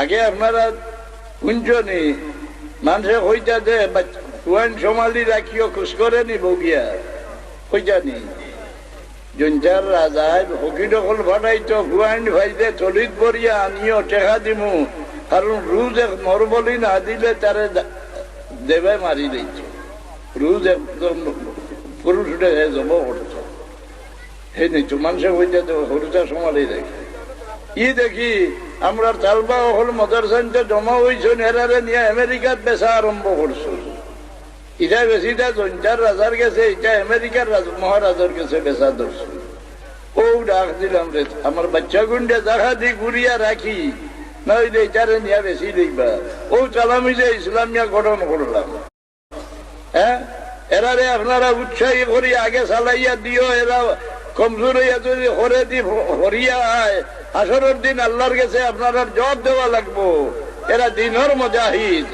আগে আপনারা কুঞ্জনি মানুষে হইতা যে কুয়ান সমালি রাখিও খুশ করে নি বগিয়া হইতা নি? জঞ্জার রাজায় হকি দখল ফাটাইতো কুয়াইন ভাইতে চলিত বরিয়া আনিও টেকা দিমু। কারণ রুজ এক মরবলি না দিলে তারে দেবে মারি দিত রুজ একদম পুরুষ উঠে জব করতো সেই নিচু মানুষে হইতে তো হরুচা সমালি দেখে। ই দেখি আমরা চালবা হল মদারসানটা জমা হয়েছে এরারে নিয়ে আমেরিকাত বেচা আরম্ভ করছ ইটা বেশিটা জঞ্জার রাজার গেছে এটা আমেরিকার রাজ- মহারাজার গেছে বেচা ধরছো ও ডাক দিলাম রে আমার বাচ্চা গুন্ডে দেখা দি ঘুরিয়া রাখি নইলে এটারে নিয়ে বেশি দেখবা ও চালামি যে ইসলামিয়া গঠন করলাম হ্যাঁ এরারে আপনারা উৎসাহী করি আগে চালাইয়া দিও এরা কমজোর হইয়া যদি হরে দি হরিয়ায়। আসরের দিন আল্লাহর কাছে আপনার জবাব দেওয়া লাগবো। এরা দিনর মজাহিদ।